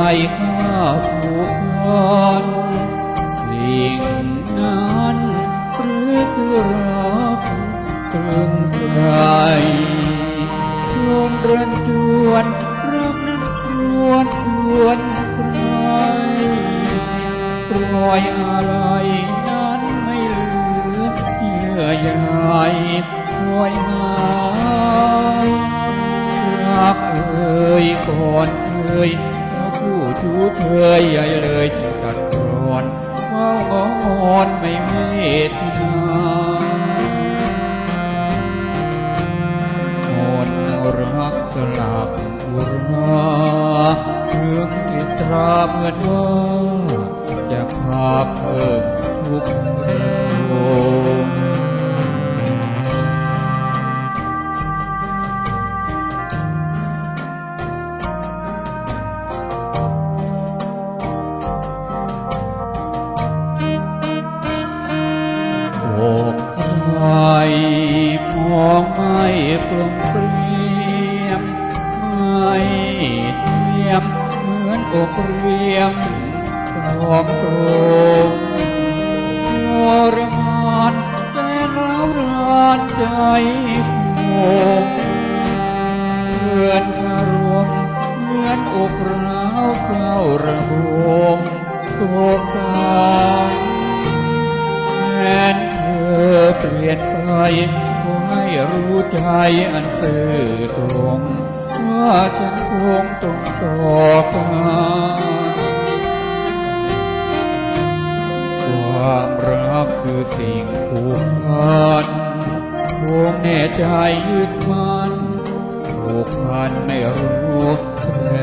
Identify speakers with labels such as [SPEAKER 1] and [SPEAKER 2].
[SPEAKER 1] ายข้าผูกพันลิ่งนั้นหรือคือรักตรึงไกจชวนเรันจวนรักนั้นชวนชวนใครรอยอะไรนั้นไม่เหลือเยื่อใยรอยหารักเอ่ยก่อนเอ่ย ผู้ชูเชยใหญ่เลยจึงตัดกรอนเฝ้างอนไม่เมตนาคนรักสลับบุราถึงกิตราเหมือนว่าจะพาเพิ่มทุกข์ อนอกเรียมพร้อมโกรงทรมานแสนแล้วรานใจโงเพื่อนคารมเหมือนอกร้าวเฝ้าระบมโศกสารแม้นเธอเปลี่ยนไปขอให้รู้ใจอันซื่อตรง ว่าฉันคงต้องต่อกันความรักคือสิ่งผูกพันคงแน่ใจยึดมันผูกพันไม่รู้แ